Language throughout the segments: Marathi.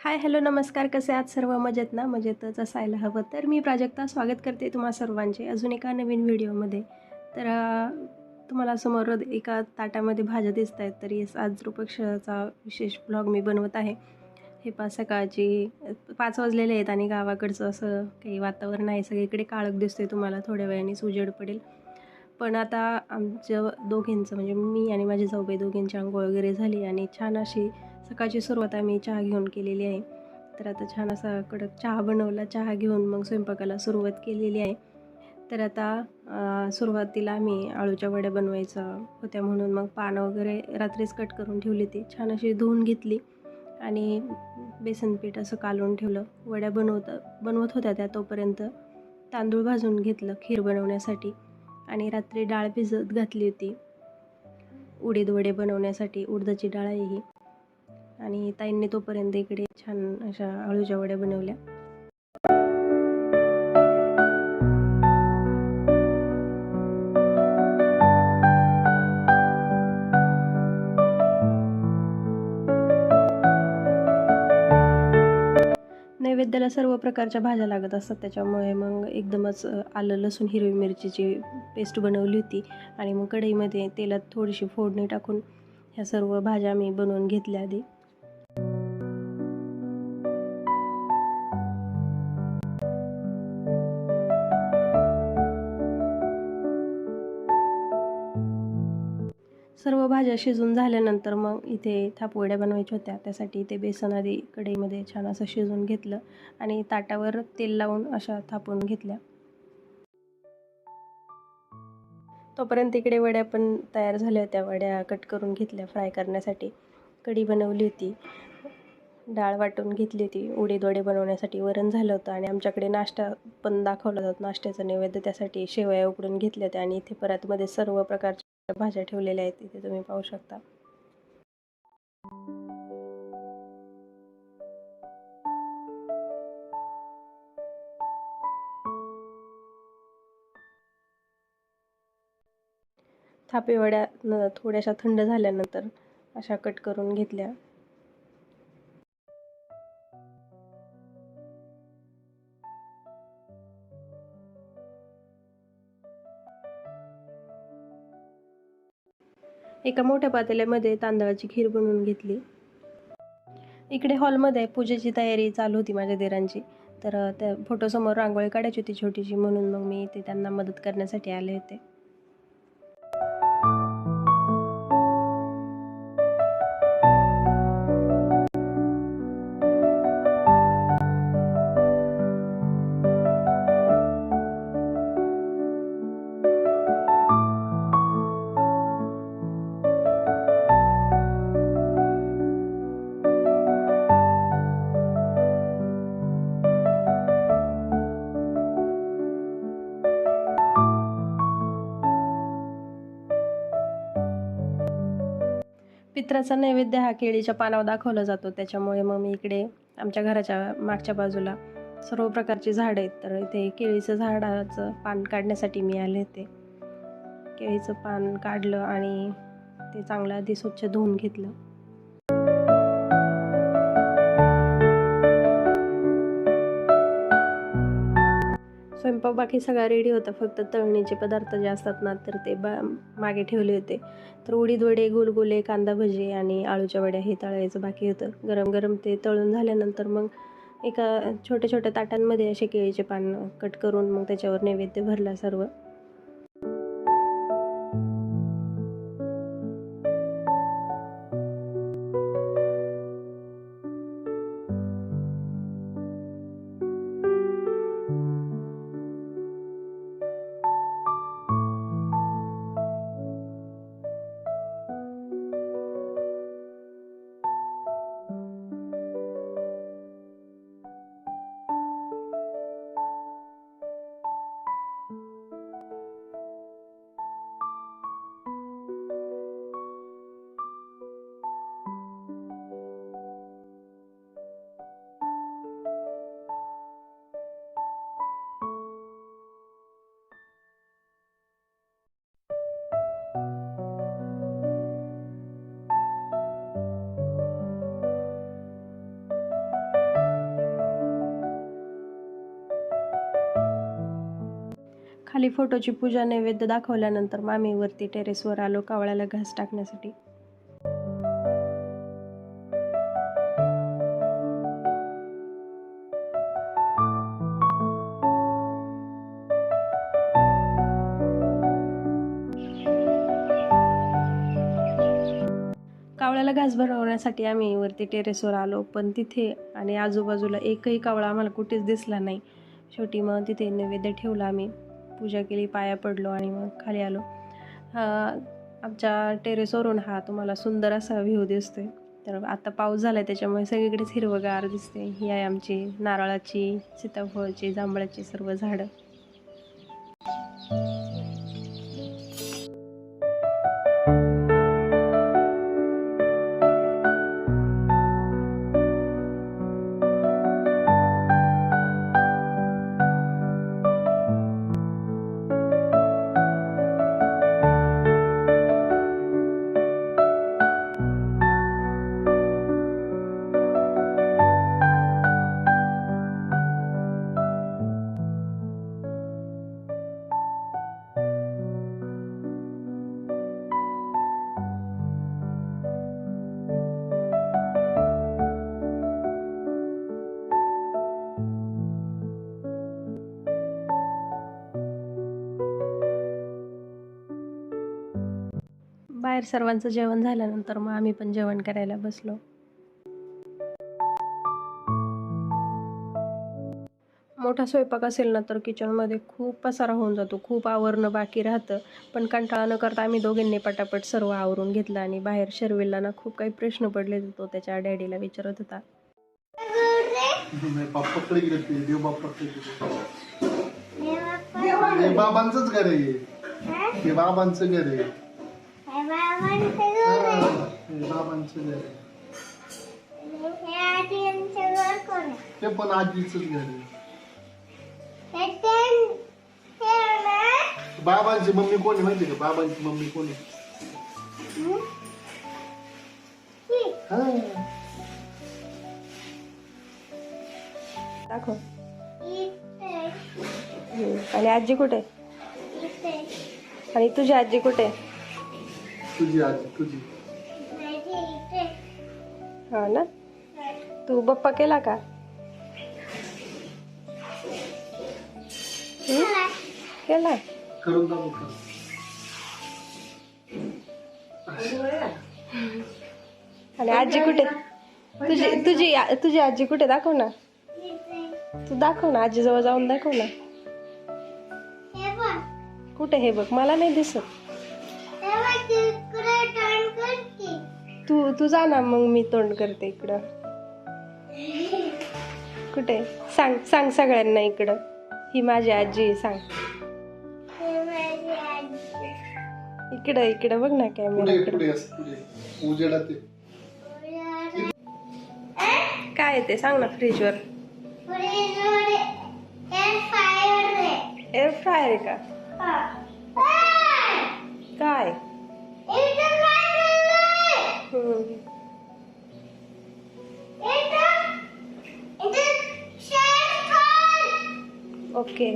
हाय हॅलो नमस्कार. कसे आहात? सर्व मजेत ना? मजेतच असायला हवं. तर मी प्राजक्ता स्वागत करते तुम्हा सर्वांचे अजून एका नवीन व्हिडिओमध्ये. तर तुम्हाला समोर एका ताटामध्ये भाज्या दिसत आहेत. तर येस आज रुपक्षाचा विशेष ब्लॉग मी बनवत आहे. हे पाच सकाळची पाच वाजलेले आहेत आणि गावाकडचं असं काही वातावरण आहे. सगळीकडे काळक दिसते तुम्हाला. थोड्या वेळाने उजेड पडेल. पण आता आमच्या दोघींचं म्हणजे मी आणि माझी जाऊबाई दोघींची आंघोळ वगैरे झाली आणि छान अशी सकाळची सुरुवात आम्ही चहा घेऊन केलेली आहे. तर आता छान असा कडक चहा बनवला. चहा घेऊन मग स्वयंपाकाला सुरुवात केलेली आहे. तर आता सुरुवातीला आम्ही आळूच्या वड्या बनवायचा होत्या म्हणून मग पानं वगैरे रात्रीच कट करून ठेवली ती. छान अशी धुवून घेतली आणि बेसन पीठ असं कालवून ठेवलं. वड्या बनवत बनवत होत्या त्या तोपर्यंत तांदूळ भाजून घेतलं खीर बनवण्यासाठी आणि रात्री डाळ भिजत घातली होती. उडीद वडे बनवण्यासाठी उडदाची डाळ आहे ही. आणि ताईंनी तोपर्यंत इकडे छान अशा आळूच्या वड्या बनवल्या. नैवेद्याला सर्व प्रकारच्या भाज्या लागत असतात त्याच्यामुळे मग एकदमच आलं लसूण हिरवी मिरचीची पेस्ट बनवली होती आणि मग कढईमध्ये तेलात थोडीशी फोडणी टाकून ह्या सर्व भाज्या मी बनवून घेतल्या आधी. सर्व भाज्या शिजून झाल्यानंतर मग इथे थापवड्या बनवायच्या होत्या. त्यासाठी इथे बेसन आधी कढईमध्ये छान असं शिजून घेतलं आणि ताटावर तेल लावून अशा थापून घेतल्या. तोपर्यंत इकडे वड्या पण तयार झाल्या होत्या. वड्या कट करून घेतल्या फ्राय करण्यासाठी. कढी बनवली होती. डाळ वाटून घेतली होती. उडीद वडे बनवण्यासाठी वरण झालं होतं आणि आमच्याकडे नाश्ता पण दाखवला जातो. नाश्त्याचं नैवेद्य त्यासाठी शेवया उकडून घेतल्या होत्या आणि इथे परतमध्ये सर्व प्रकारच्या भाज्या ठेवलेल्या आहेत इथे तुम्ही पाहू शकता. थापेवड्या न थोड्याशा थंड झाल्यानंतर अशा कट करून घेतल्या. एका मोठ्या पातेल्यामध्ये तांदळाची खीर बनवून घेतली. इकडे हॉलमध्ये पूजेची तयारी चालू होती माझ्या देरांची. तर त्या फोटोसमोर रांगोळी काढायची होती छोटीशी म्हणून मग मी ते त्यांना मदत करण्यासाठी आले होते. पित्राचा नैवेद्य हा केळीच्या पानावर दाखवला जातो. त्याच्यामुळे मग मी इकडे आमच्या घराच्या मागच्या बाजूला सर्व प्रकारची झाडं आहेत. तर इथे केळीचं झाडाचं पान काढण्यासाठी मी आले होते. केळीचं पान काढलं आणि ते चांगलं आधी स्वच्छ धुवून घेतलं. स्वयंपाक बाकी सगळा रेडी होता. फक्त तळणीचे पदार्थ जे असतात ना तर ते बा मागे ठेवले होते. तर उडीद वडे गुलगुले कांदा भजी आणि आळूच्या वड्या हे तळायचं बाकी होतं. गरम गरम ते तळून झाल्यानंतर मग एका छोट्या छोट्या ताटांमध्ये असे केळीचे पान कट करून मग त्याच्यावर नैवेद्य भरला सर्व. खाली फोटोची पूजा नैवेद्य दाखवल्यानंतर मग आम्ही वरती टेरेसवर आलो कावळ्याला घास टाकण्यासाठी. कावळ्याला घास भरवण्यासाठी आम्ही वरती टेरेसवर आलो पण तिथे आणि आजूबाजूला एकही कावळा आम्हाला कुठेच दिसला नाही. शेवटी मग तिथे नैवेद्य ठेवला आम्ही. पूजा केली पाया पडलो आणि मग खाली आलो. हा आमच्या टेरेसवरून हा तुम्हाला सुंदर असा व्ह्यू दिसतोय. तर आता पाऊस झाला आहे त्याच्यामुळे सगळीकडेच हिरवगार दिसते. ही आहे आमची नारळाची सीताफळाची जांभळाची सर्व झाडं. बाहेर सर्वांचं जेवण झाल्यानंतर मग आम्ही पण जेवण करायला बसलो. मोठा स्वयंपाक असेल ना तर किचनमध्ये खूप पसारा होऊन जातो खूप आवरणं बाकी राहतं. पण कंटाळा न करता आम्ही दोघींनी पटापट सर्व आवरून घेतलं आणि बाहेर शर्विलला ना खूप काही प्रश्न पडले तो त्याच्या डॅडीला विचारत होता. हे बाबांचंच घर आहे हे बाबांचं घर आहे. बाबांचं घर आहे ते पण आजीच घर बाबांची मम्मी कोण आहे माहिती का? बाबांची मम्मी कोण आहे? हा. दाखव. हम्म. आणि आजी कुठे? आणि तुझी आजी कुठे? तुझी आजी तुझी. हा ना? तू बप्पा केला का? केला? करून दाखव का? आणि आजी कुठे? तुझी तुझी तुझी आजी कुठे? दाखव ना. तू दाखव ना आजी जवळ जाऊन दाखव ना. कुठे हे बघ मला नाही दिसत. तू तू जा ना मग मी तोंड करते इकडं. कुठे? सांग सांग सगळ्यांना इकडं. ही माझी आजी आहे, सांग. इकडं इकडं बघ ना कॅमेरा इकडं. काय आहे ते? सांग ना फ्रीजवर एअर फ्रायर आहे का? काय. ओके.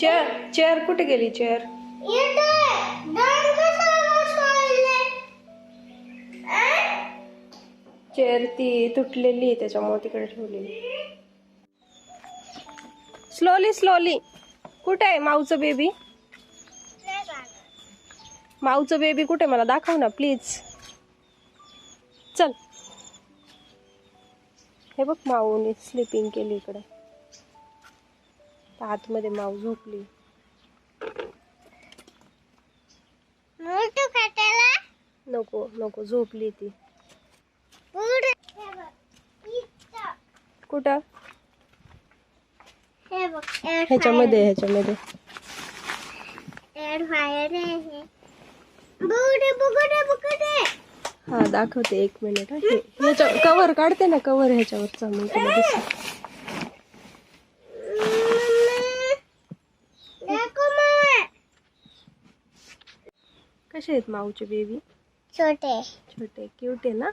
चेअर चेअर कुठे गेली चेअर? चेअर ती तुटलेली आहे त्याच्यामुळे तिकडे ठेवलेली. Slowly slowly. कुठे आहे माऊचं बेबी माऊचं बेबी कुठे मला दाखव ना प्लीज चल. हे बघ माऊने स्लिपिंग केली इकडे. आतमध्ये माऊ झोपली. नको नको झोपली ती. कुठं? ह्याच्यामध्ये ह्याच्यामध्ये. हा दाखवते एक मिनिट ह्याच्या कवर काढते ना कवर ह्याच्यावरचा मग तुला कसे आहेत माऊचे बेबी छोटे. छोटे क्यूट आहे ना?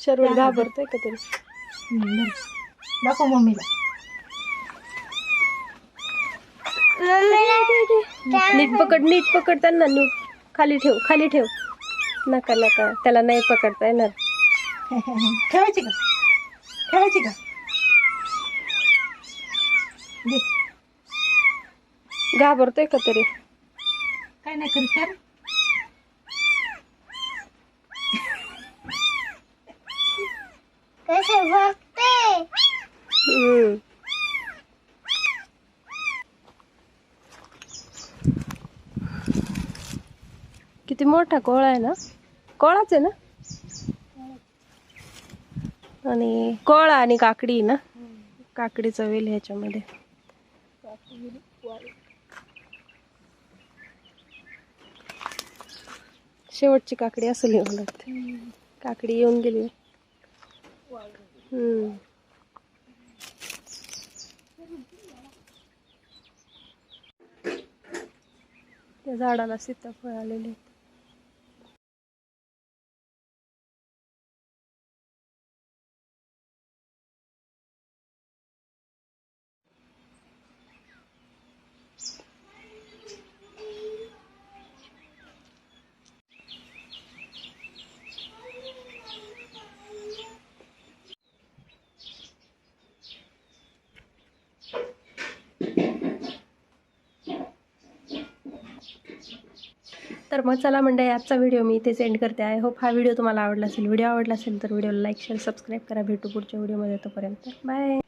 शरीर घाबरतोय का तरी? दाखव मम्मीला. नीट पकड नीट पकड त्यांना नीट. खाली ठेव खाली ठेव. नका नका. त्याला नाही पकडता येणार. ठेवायची का? ठेवायची का. घाबरतोय का तरी? काय नाही करीत कर हम्म. किती मोठा कोळा आहे ना? कोळाच आहे ना? आणि कोळा आणि काकडी ना? काकडी वेल ह्याच्यामध्ये. शेवटची काकडी असेल येऊन लागते काकडी येऊन गेली. हम्म. त्या झाडाला सीताफळ आलेले आहेत. तर मग चला मंडळी आजचा व्हिडिओ मी इथे सेंड करते. आय होप हा व्हिडिओ तुम्हाला आवडला असेल व्हिडिओ आवडला असेल तर व्हिडिओला लाईक शेअर सबस्क्राईब करा. भेटू पुढच्या व्हिडिओमध्ये तोपर्यंत. बाय